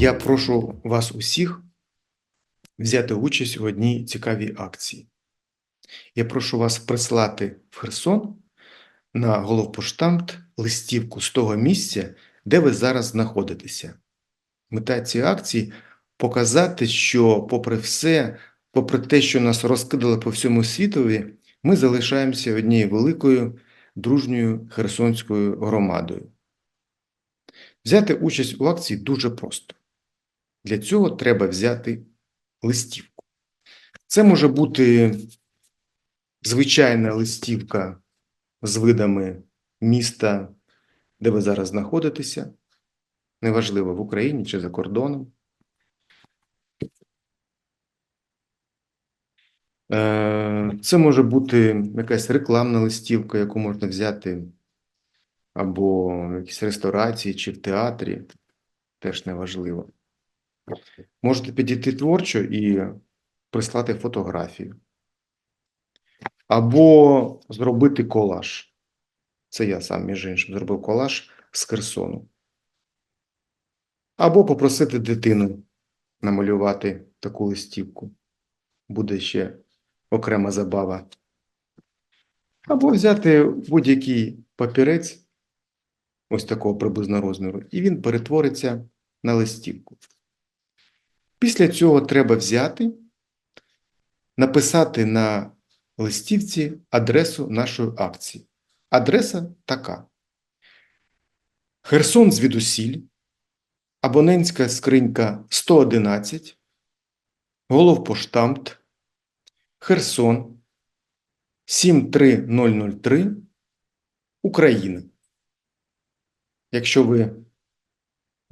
Я прошу вас усіх взяти участь у одній цікавій акції. Я прошу вас прислати в Херсон на головпоштамт листівку з того місця, де ви зараз знаходитеся. Мета цієї акції показати, що, попри все, попри те, що нас розкидали по всьому світові, ми залишаємося однією великою дружньою херсонською громадою. Взяти участь у акції дуже просто. Для цього треба взяти листівку. Це може бути звичайна листівка з видами міста, де ви зараз знаходитеся, неважливо в Україні чи за кордоном. Е, Це може бути якась рекламна листівка, яку можна взяти або в якійсь ресторації чи в театрі, теж неважливо. Можете підійти творчо і прислати фотографію. Або зробити колаж. Це я сам, між іншим, зробив колаж з Херсону. Або попросити дитину намалювати таку листівку. Буде ще окрема забава. Або взяти будь-який папірець, ось такого приблизно розміру, і він перетвориться на листівку. Після цього треба взяти, написати на листівці адресу нашої акції. Адреса така: Херсон звідусіль, абонентська скринька 111, головпоштамт, Херсон 73003, Україна. Якщо ви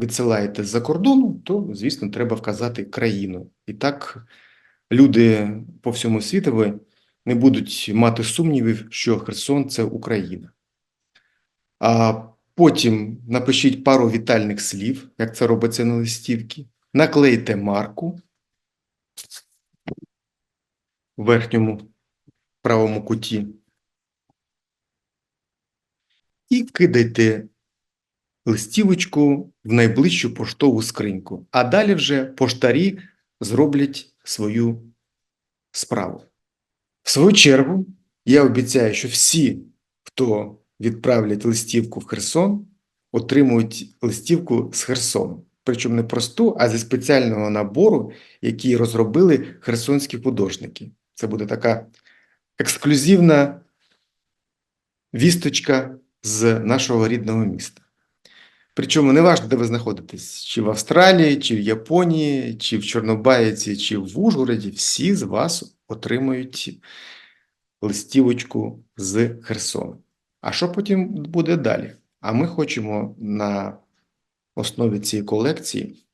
відсилаєте з-за кордону, то, звісно, треба вказати країну. І так люди по всьому світові не будуть мати сумнівів, що Херсон це Україна. А потім напишіть пару вітальних слів, як це робиться на листівці, наклейте марку в верхньому правому куті і кидайте листівочку в найближчу поштову скриньку. А далі вже поштарі зроблять свою справу. В свою чергу, я обіцяю, що всі, хто відправлять листівку в Херсон, отримують листівку з Херсону. Причому не просту, а зі спеціального набору, який розробили херсонські художники. Це буде така ексклюзивна вісточка з нашого рідного міста. Причому не важливо, де ви знаходитесь, чи в Австралії, чи в Японії, чи в Чорнобаїці, чи в Ужгороді, всі з вас отримують листівочку з Херсону. А що потім буде далі? А ми хочемо на основі цієї колекції,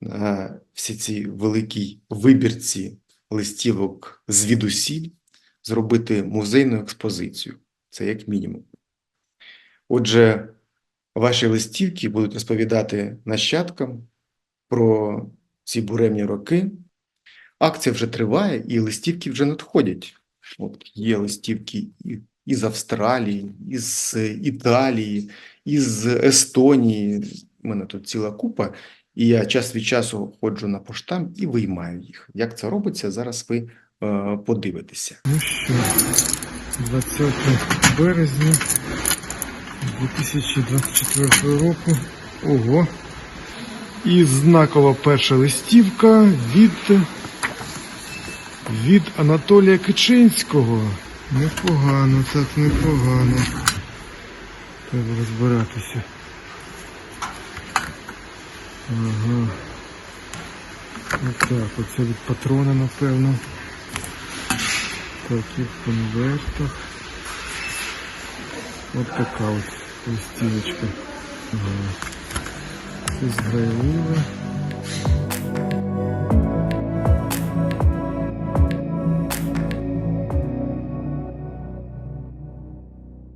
на всі ці великій вибірці листівок звідусіль, зробити музейну експозицію. Це як мінімум. Отже, ваші листівки будуть розповідати нащадкам про ці буремні роки. Акція вже триває, і листівки вже надходять. От є листівки із Австралії, із Італії, із Естонії. У мене тут ціла купа, і я час від часу ходжу на поштам і виймаю їх. Як це робиться, зараз ви е, подивитеся. Ну що, 20 березня 2024 року. Ого. І знакова перша листівка від, від Анатолія Кичинського. Непогано, так непогано. Треба розбиратися. Ага. Отак, оце від патрона, напевно. Так, і в конвертах. От такая вот листиночка из Ізраїлева.